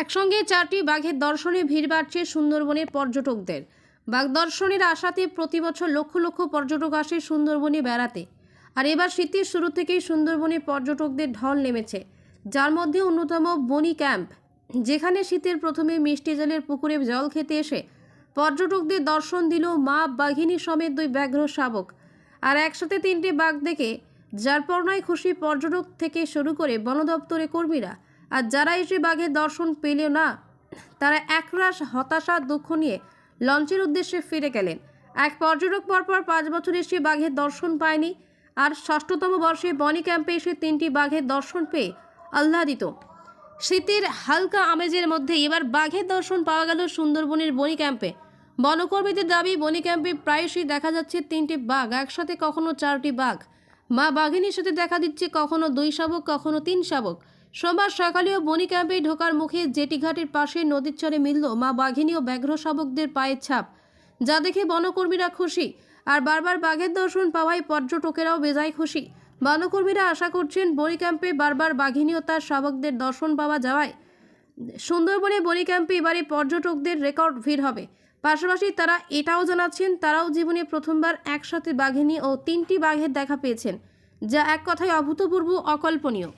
একসঙ্গে চারটি বাঘের দর্শনে ভিড় বাড়ছে সুন্দরবনের পর্যটকদের। বাঘ দর্শনের আশাতে প্রতি বছর লক্ষ লক্ষ পর্যটক আসে সুন্দরবনে বেড়াতে। আর এবার শীতের শুরু থেকেই সুন্দরবনে পর্যটকদের ঢল নেমেছে, যার মধ্যে অন্যতম বনি ক্যাম্প। যেখানে শীতের প্রথমে মিষ্টি জলের পুকুরে জল খেতে এসে পর্যটকদের দর্শন দিল মা বাঘিনী সমেত দুই ব্যাঘ্র শাবক। আর একসাথে তিনটে বাঘ দেখে যার খুশি পর্যটক থেকে শুরু করে বন দপ্তরের কর্মীরা আর যারা এসে বাঘের দর্শন পেল না, তারা একরাশ হতাশা, দুঃখ নিয়ে লঞ্চের উদ্দেশ্যে ফিরে গেলেন। এক পর্যটক পরপর পাঁচ বছর এসে বাঘের দর্শন পায়নি আর ষষ্ঠতম বর্ষে বনি ক্যাম্পে এসে তিনটি বাঘের দর্শন পেয়ে আহ্লাদিত। শীতের হালকা আমেজের মধ্যে এবার বাঘের দর্শন পাওয়া গেল সুন্দরবনের বনি ক্যাম্পে। বনকর্মীদের দাবি, বনি ক্যাম্পে প্রায়শই দেখা যাচ্ছে তিনটি বাঘ, একসাথে কখনো চারটি বাঘ। মা বাঘিনীর সাথে দেখা দিচ্ছে কখনো দুই শাবক, কখনো তিন শাবক। সোমবার সকালেও বনি ক্যাম্পে ঢোকার মুখে জেটিঘাটের পাশে নদীর চরে মিলল মা বাঘিনী ও ব্যাঘ্র শাবকদের পায়ের ছাপ। যা দেখে বনকর্মীরা খুশি। আর বারবার বাঘের দর্শন পাওয়ায় পর্যটকেরাও বেজায় খুশি। বনকর্মীরা আশা করছেন বনি ক্যাম্পে বারবার বাঘিনী ও তার শাবকদের দর্শন পাওয়া যাওয়ায়। সুন্দরবনে বনি ক্যাম্পে এবারে পর্যটকদের রেকর্ড ভিড় হবে। পাশাপাশি তারা এটাও জানাচ্ছেন, তারাও জীবনে প্রথমবার একসাথে বাঘিনী ও তিনটি বাঘের দেখা পেয়েছেন, যা এক কথায় অভূতপূর্ব অকল্পনীয়।